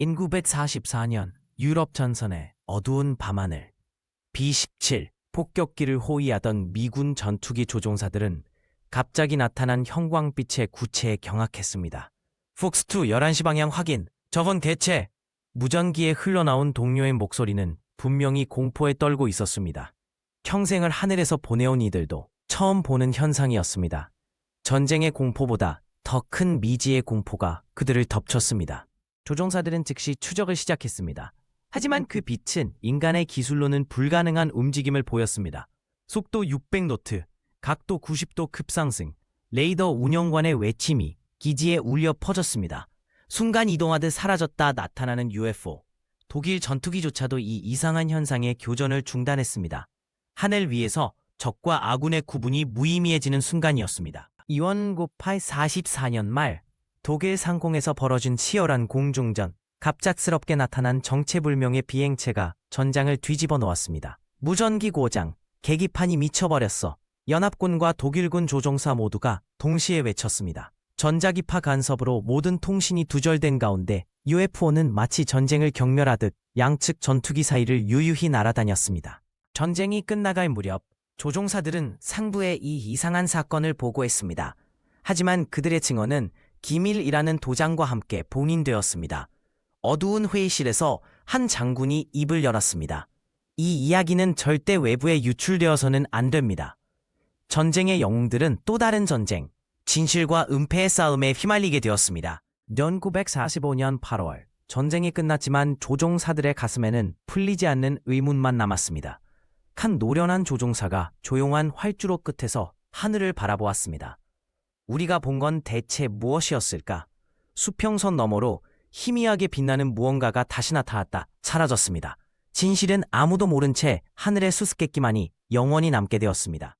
1944년 유럽 전선의 어두운 밤하늘 B-17 폭격기를 호위하던 미군 전투기 조종사들은 갑자기 나타난 형광빛의 구체에 경악했습니다. 폭스2 11시 방향 확인. 저건 대체 무전기에 흘러나온 동료의 목소리는 분명히 공포에 떨고 있었습니다. 평생을 하늘에서 보내온 이들도 처음 보는 현상이었습니다. 전쟁의 공포보다 더 큰 미지의 공포가 그들을 덮쳤습니다. 조종사들은 즉시 추적을 시작했습니다. 하지만 그 빛은 인간의 기술로는 불가능한 움직임을 보였습니다. 속도 600노트, 각도 90도 급상승, 레이더 운영관의 외침이 기지에 울려 퍼졌습니다. 순간 이동하듯 사라졌다 나타나는 UFO. 독일 전투기조차도 이 이상한 현상의 교전을 중단했습니다. 하늘 위에서 적과 아군의 구분이 무의미해지는 순간이었습니다. 이원고파의 44년 말 독일 상공에서 벌어진 치열한 공중전, 갑작스럽게 나타난 정체불명의 비행체가 전장을 뒤집어 놓았습니다. 무전기 고장, 계기판이 미쳐버렸어. 연합군과 독일군 조종사 모두가 동시에 외쳤습니다. 전자기파 간섭으로 모든 통신이 두절된 가운데 UFO는 마치 전쟁을 경멸하듯 양측 전투기 사이를 유유히 날아다녔습니다. 전쟁이 끝나갈 무렵 조종사들은 상부에 이 이상한 사건을 보고했습니다. 하지만 그들의 증언은 기밀이라는 도장과 함께 봉인되었습니다. 어두운 회의실에서 한 장군이 입을 열었습니다. 이 이야기는 절대 외부에 유출되어서는 안 됩니다. 전쟁의 영웅들은 또 다른 전쟁, 진실과 은폐의 싸움에 휘말리게 되었습니다. 1945년 8월, 전쟁이 끝났지만 조종사들의 가슴에는 풀리지 않는 의문만 남았습니다. 한 노련한 조종사가 조용한 활주로 끝에서 하늘을 바라보았습니다. 우리가 본 건 대체 무엇이었을까? 수평선 너머로 희미하게 빛나는 무언가가 다시 나타났다. 사라졌습니다. 진실은 아무도 모른 채 하늘의 수수께끼만이 영원히 남게 되었습니다.